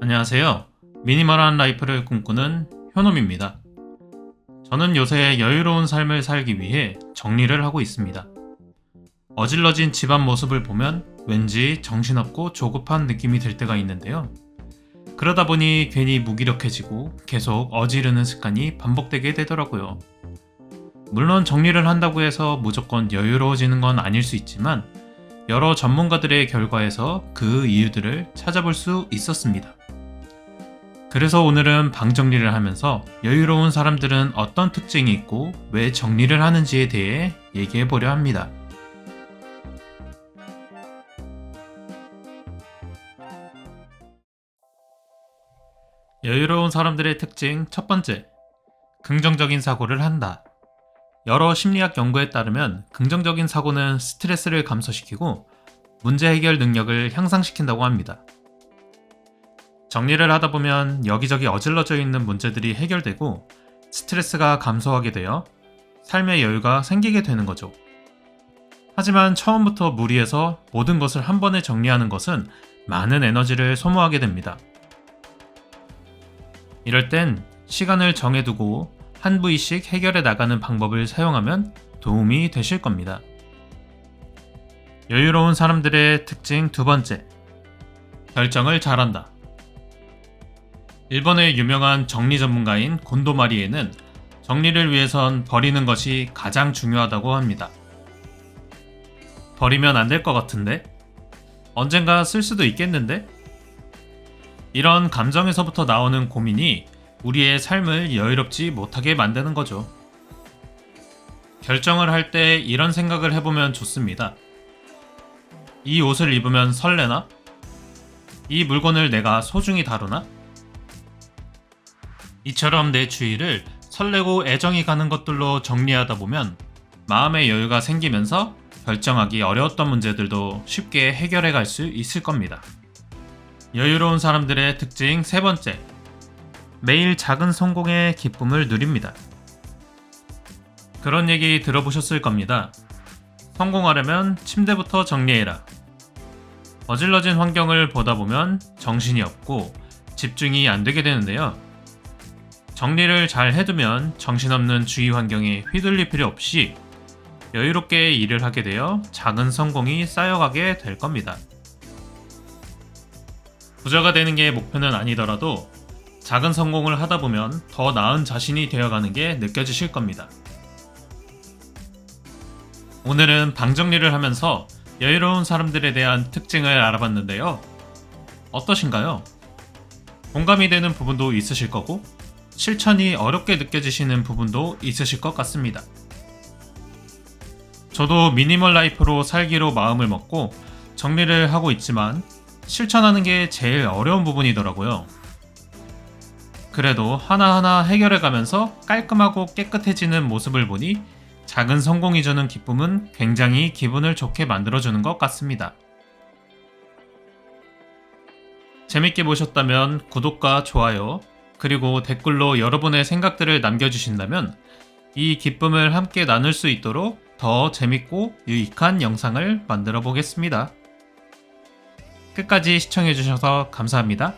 안녕하세요. 미니멀한 라이프를 꿈꾸는 효놈입니다. 저는 요새 여유로운 삶을 살기 위해 정리를 하고 있습니다. 어질러진 집안 모습을 보면 왠지 정신없고 조급한 느낌이 들 때가 있는데요. 그러다 보니 괜히 무기력해지고 계속 어지르는 습관이 반복되게 되더라고요. 물론 정리를 한다고 해서 무조건 여유로워지는 건 아닐 수 있지만 여러 전문가들의 결과에서 그 이유들을 찾아볼 수 있었습니다. 그래서 오늘은 방 정리를 하면서 여유로운 사람들은 어떤 특징이 있고 왜 정리를 하는지에 대해 얘기해 보려 합니다. 여유로운 사람들의 특징 첫 번째. 긍정적인 사고를 한다. 여러 심리학 연구에 따르면 긍정적인 사고는 스트레스를 감소시키고 문제 해결 능력을 향상시킨다고 합니다. 정리를 하다 보면 여기저기 어질러져 있는 문제들이 해결되고 스트레스가 감소하게 되어 삶의 여유가 생기게 되는 거죠. 하지만 처음부터 무리해서 모든 것을 한 번에 정리하는 것은 많은 에너지를 소모하게 됩니다. 이럴 땐 시간을 정해두고 한 부위씩 해결해 나가는 방법을 사용하면 도움이 되실 겁니다. 여유로운 사람들의 특징 두 번째. 결정을 잘한다. 일본의 유명한 정리 전문가인 곤도 마리에는 정리를 위해선 버리는 것이 가장 중요하다고 합니다. 버리면 안 될 것 같은데? 언젠가 쓸 수도 있겠는데? 이런 감정에서부터 나오는 고민이 우리의 삶을 여유롭지 못하게 만드는 거죠. 결정을 할 때 이런 생각을 해보면 좋습니다. 이 옷을 입으면 설레나? 이 물건을 내가 소중히 다루나? 이처럼 내 주위를 설레고 애정이 가는 것들로 정리하다 보면 마음의 여유가 생기면서 결정하기 어려웠던 문제들도 쉽게 해결해 갈 수 있을 겁니다. 여유로운 사람들의 특징 세 번째. 매일 작은 성공의 기쁨을 누립니다. 그런 얘기 들어보셨을 겁니다. 성공하려면 침대부터 정리해라. 어질러진 환경을 보다 보면 정신이 없고 집중이 안 되게 되는데요. 정리를 잘 해두면 정신없는 주위 환경에 휘둘릴 필요 없이 여유롭게 일을 하게 되어 작은 성공이 쌓여가게 될 겁니다. 부자가 되는 게 목표는 아니더라도 작은 성공을 하다 보면 더 나은 자신이 되어가는 게 느껴지실 겁니다. 오늘은 방 정리를 하면서 여유로운 사람들에 대한 특징을 알아봤는데요. 어떠신가요? 공감이 되는 부분도 있으실 거고, 실천이 어렵게 느껴지시는 부분도 있으실 것 같습니다. 저도 미니멀 라이프로 살기로 마음을 먹고 정리를 하고 있지만 실천하는 게 제일 어려운 부분이더라고요. 그래도 하나하나 해결해 가면서 깔끔하고 깨끗해지는 모습을 보니 작은 성공이 주는 기쁨은 굉장히 기분을 좋게 만들어주는 것 같습니다. 재밌게 보셨다면 구독과 좋아요, 그리고 댓글로 여러분의 생각들을 남겨주신다면 이 기쁨을 함께 나눌 수 있도록 더 재밌고 유익한 영상을 만들어 보겠습니다. 끝까지 시청해주셔서 감사합니다.